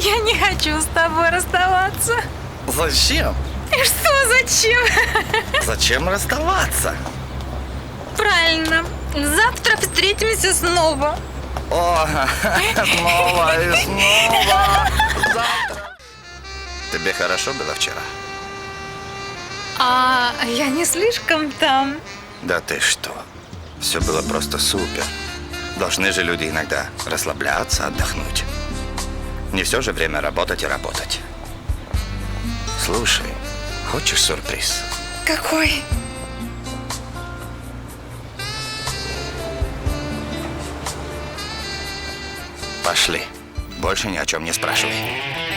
Я не хочу с тобой расставаться. Зачем? И что, зачем? Зачем расставаться? Правильно. Завтра встретимся снова. О, снова и снова. Завтра. Тебе хорошо было вчера? А я не слишком там. Да ты что? Все было просто супер. Должны же люди иногда расслабляться, отдохнуть. Не все же время работать и работать. Слушай, хочешь сюрприз? Какой? Пошли. Больше ни о чем не спрашивай.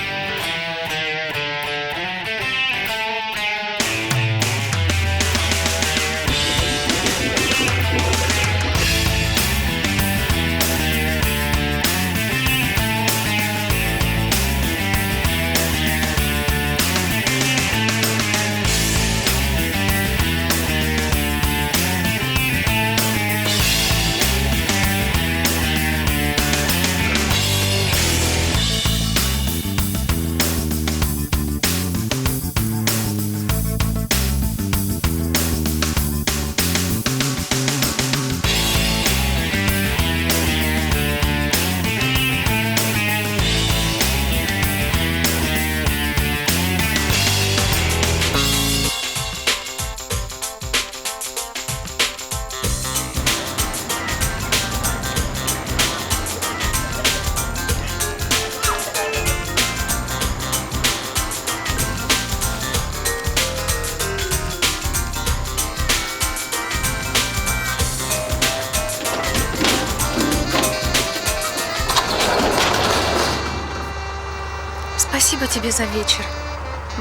Спасибо тебе за вечер.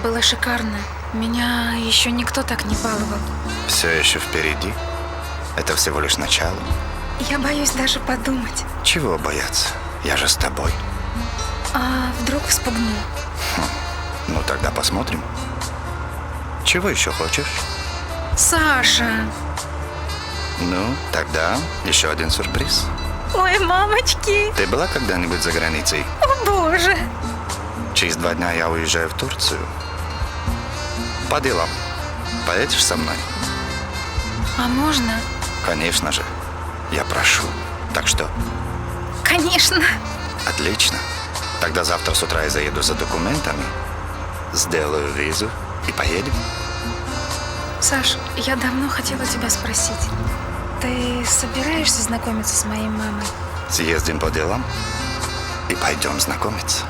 Было шикарно. Меня еще никто так не баловал. Все еще впереди. Это всего лишь начало. Я боюсь даже подумать. Чего бояться? Я же с тобой. А вдруг вспугну? Ну тогда посмотрим. Чего еще хочешь? Саша! Ну, тогда еще один сюрприз. Ой, мамочки! Ты была когда-нибудь за границей? О, боже! Через два дня я уезжаю в Турцию. По делам. Поедешь со мной? А можно? Конечно же. Я прошу. Так что, Конечно! отлично. Тогда завтра с утра я заеду за документами, сделаю визу и поедем. Саш, я давно хотела тебя спросить. Ты собираешься знакомиться с моей мамой? Съездим по делам и пойдем знакомиться.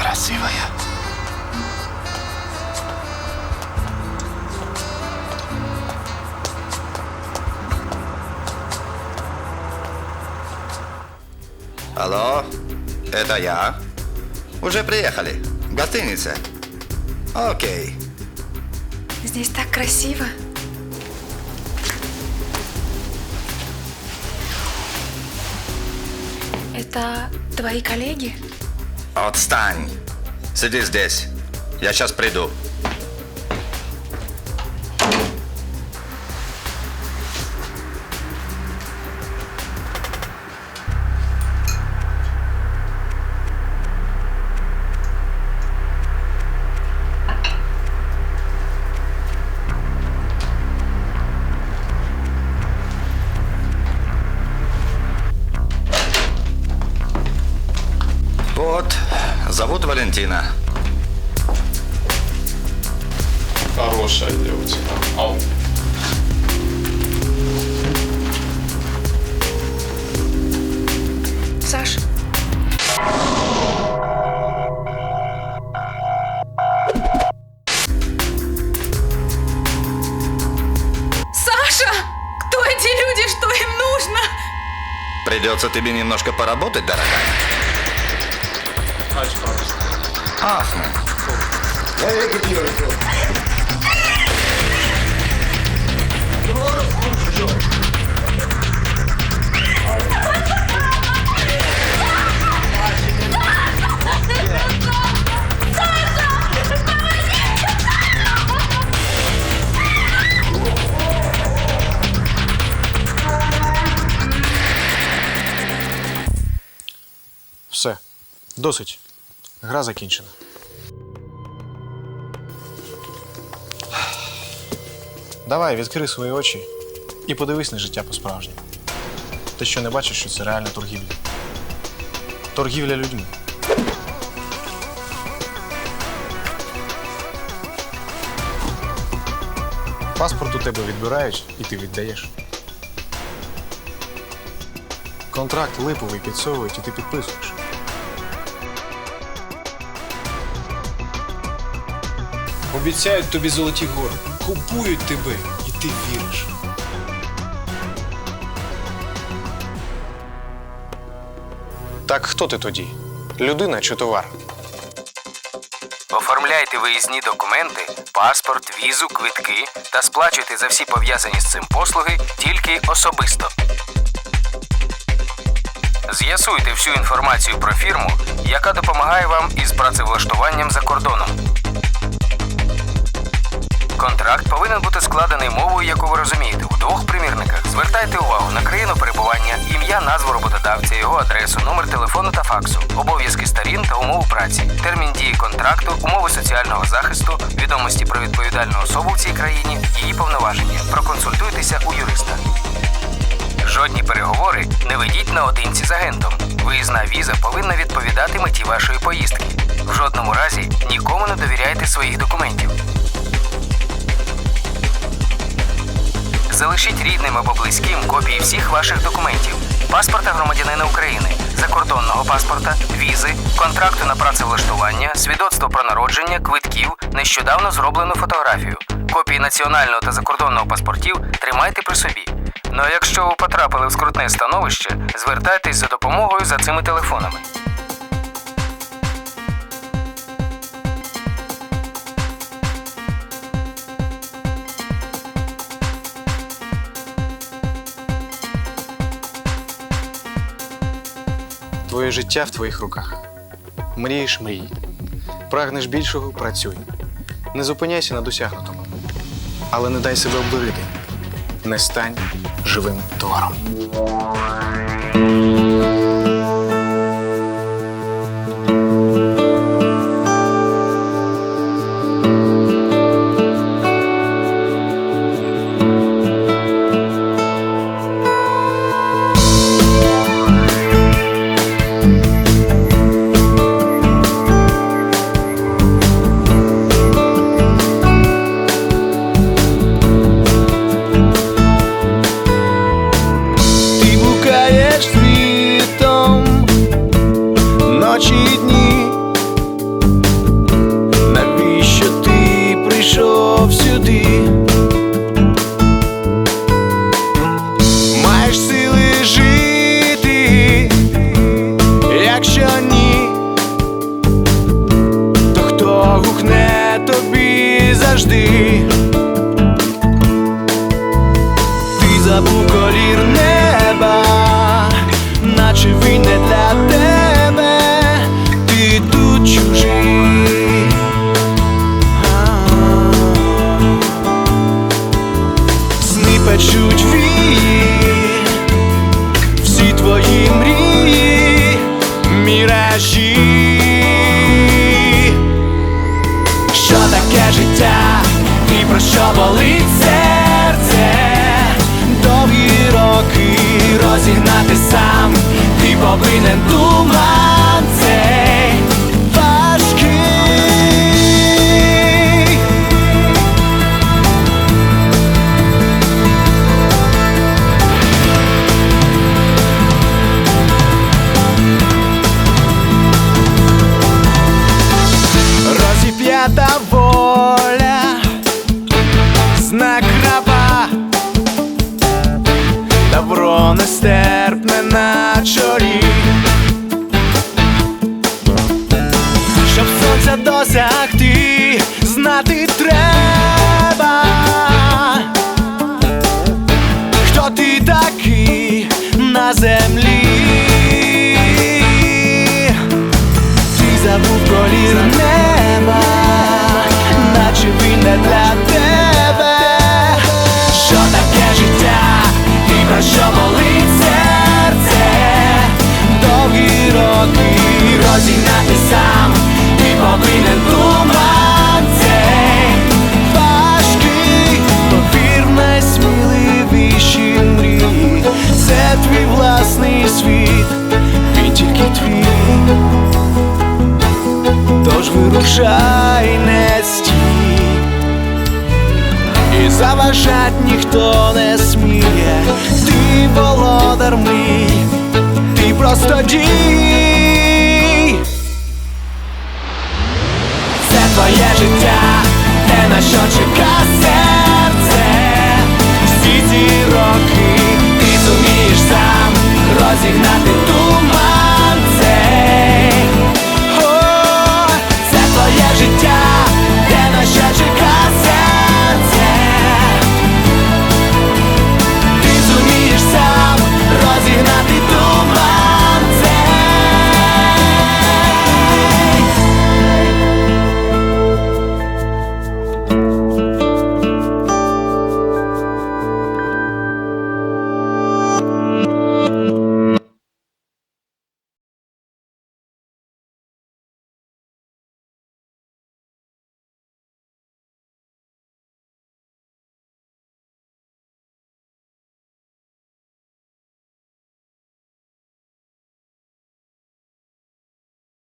Красивая. Алло, это я. Уже приехали. Гостиница. Окей. Здесь так красиво. Это твои коллеги? Отстань. Сиди здесь. Я сейчас приду. Валентина. Хорошая девочка. Ау. Саш. Саша! Кто эти люди? Что им нужно? Придется тебе немножко поработать, дорогая. Aachen. Very beautiful. Все. Досить. Гра закінчена. Давай, відкрий свої очі і подивись на життя по-справжньому. Ти що не бачиш, що це реальна торгівля? Торгівля людьми. Паспорт у тебе відбирають і ти віддаєш. Контракт липовий підсовують і ти підписуєш. Обіцяють тобі золоті гори, купують тебе, і ти віриш. Так хто ти тоді? Людина чи товар? Оформляйте виїзні документи, паспорт, візу, квитки та сплачуйте за всі пов'язані з цим послуги тільки особисто. З'ясуйте всю інформацію про фірму, яка допомагає вам із працевлаштуванням за кордоном. Контракт повинен бути складений мовою, яку ви розумієте, у двох примірниках. Звертайте увагу на країну перебування, ім'я, назву роботодавця, його адресу, номер телефону та факсу, обов'язки сторін та умови праці, термін дії контракту, умови соціального захисту, відомості про відповідальну особу в цій країні, її повноваження. Проконсультуйтеся у юриста. Жодні переговори не ведіть наодинці з агентом. Виїзна віза повинна відповідати меті вашої поїздки. В жодному разі нікому не довіряйте своїх документів. Залишіть рідним або близьким копії всіх ваших документів: паспорта громадянина України, закордонного паспорта, візи, контракту на працевлаштування, свідоцтво про народження, квитків, нещодавно зроблену фотографію. Копії національного та закордонного паспортів тримайте при собі. Ну а якщо ви потрапили в скрутне становище, звертайтесь за допомогою за цими телефонами. Твоє життя в твоїх руках. Мрієш мрій. Прагнеш більшого працюй. Не зупиняйся на досягнутому. Але не дай себе обдурити. Не стань живим товаром. Розігнати сам, ти повинен туман цей важкий. Розіп'ята воля, Хто на землі? Ти забув колір неба, наче він не для тебе. Що таке життя, і про що болить серце? Довгі роки розігнати